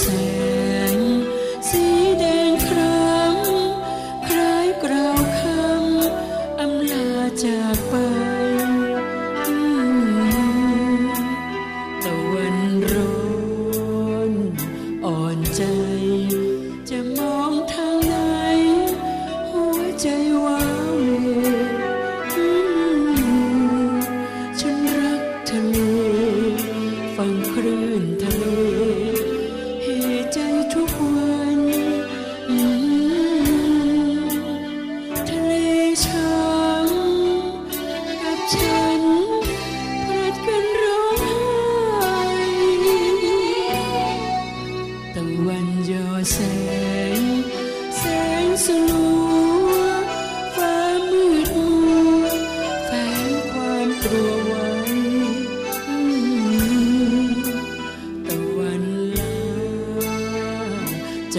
แสง สีแดงครามคล้ายกราวคำอำลาจากไปอืมตะวันร้อนอ่อนใจ จะมองทางไหน หัวใจว้าเวอืมฉันรักทะเล ฟังคลื่นทะเล เฮใจทุกวัน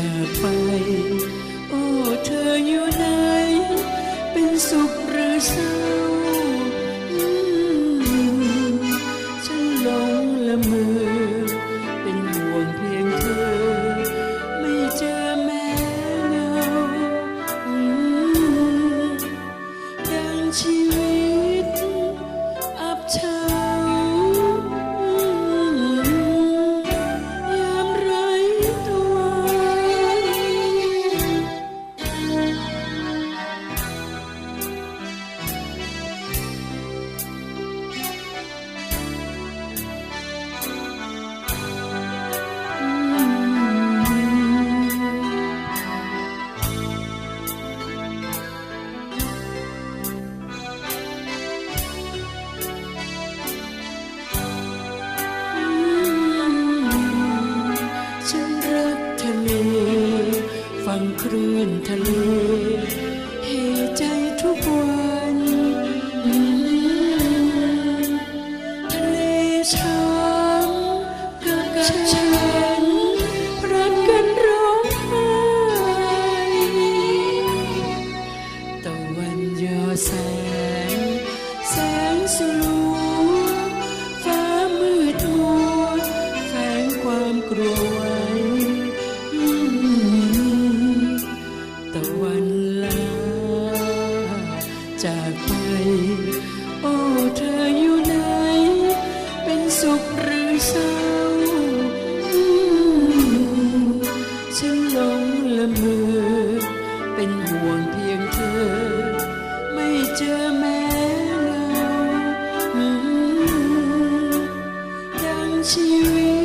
จากไป โอ้เธออยู่ไหน เป็นสุขหรือเศร้าอืมฉันหลงละเมอเป็นห่วงเพียงเธอ ไม่เจอแม้เงาอืมดังชีวิตังคลื่นทะเลเฮใจทุกวัน จากไป โอ้เธออยู่ไหน เป็นสุขหรือเศร้า ฉันลงละเมอเป็นห่วงเพียงเธอ ไม่เจอแม้เงาดังชีวิต